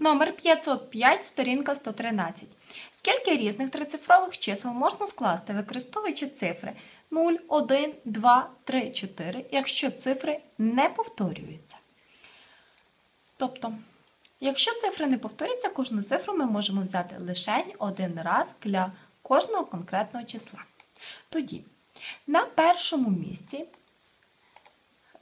Номер 505, сторінка 113. Скільки різних трицифрових чисел можна скласти, використовуючи цифри 0, 1, 2, 3, 4, якщо цифри не повторюються? Тобто, якщо цифри не повторюються, кожну цифру ми можемо взяти лише один раз для кожного конкретного числа. Тоді, на першому місці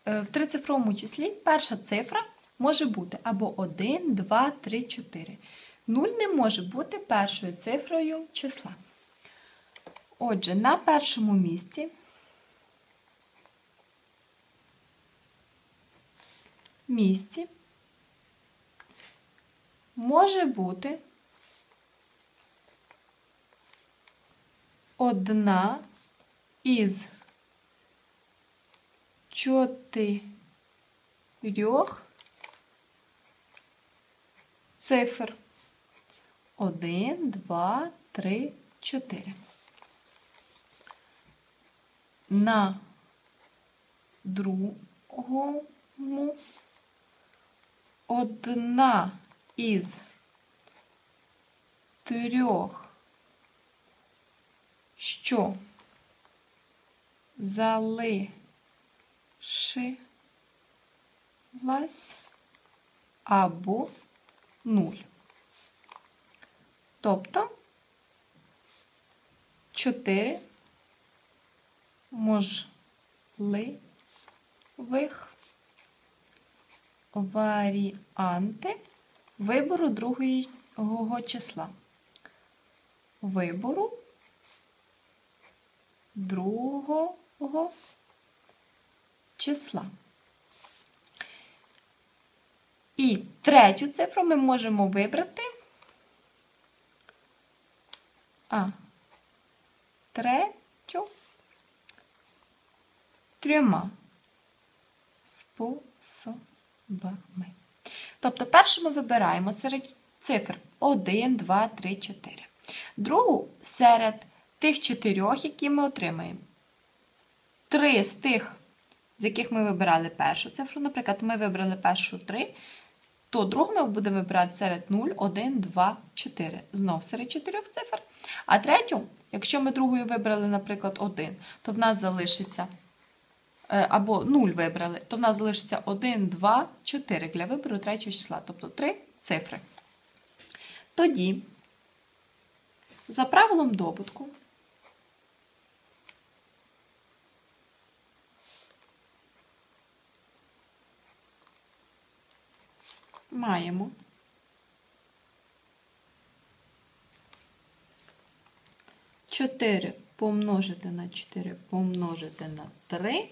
е, в трицифровому числі перша цифра може бути або 1, 2, 3, 4. 0 не може бути першою цифрою числа. Отже, на першому місці місці може бути одна із чотирьох цифр. 1, 2, 3, 4. На другому одна із трьох, що залишилась або нуль. Тобто 4 можливих варіанти вибору другого числа. Вибору другого числа. І третю цифру ми можемо вибрати а третю трьома способами. Тобто, першу ми вибираємо серед цифр 1, 2, 3, 4. Другу серед тих чотирьох, які ми отримаємо. Три з тих, з яких ми вибирали першу цифру, наприклад, ми вибрали першу 3, то другу ми будемо вибирати серед 0, 1, 2, 4. Знов серед чотирьох цифр. А третю, якщо ми другою вибрали, наприклад, 1, то в нас залишиться е, або 0 вибрали, то в нас залишиться 1, 2, 4 для вибору третього числа, тобто 3 цифри. Тоді, за правилом добутку, маємо 4 помножити на 4 помножити на 3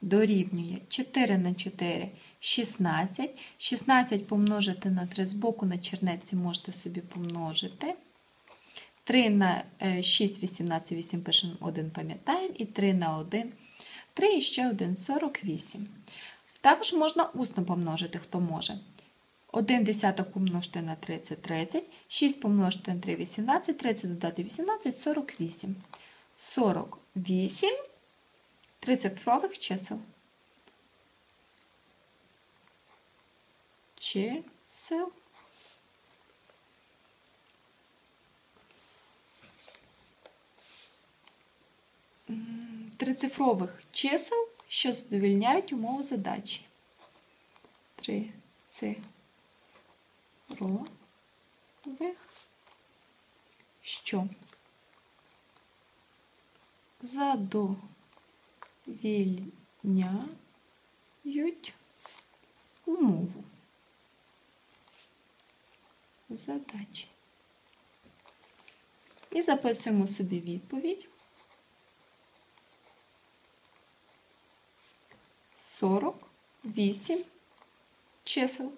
дорівнює 4 на 4 16. 16 помножити на 3 з боку на чернеці можете собі помножити. 3 на 6, 18, 8 пишемо 1, пам'ятаємо, і 3 на 1, 3 і ще 1, 48. Також можна усно помножити, хто може. 1 десяток помножити на 3 це 30, 6 помножити на 3 18, 30 додати 18 48. 48 трицифрових чисел. Чисел. Трицифрових чисел, що задовільняють умову задачі. 3 цифрових цифрових, що задовільняють умову задачі. І записуємо собі відповідь. 48 чисел.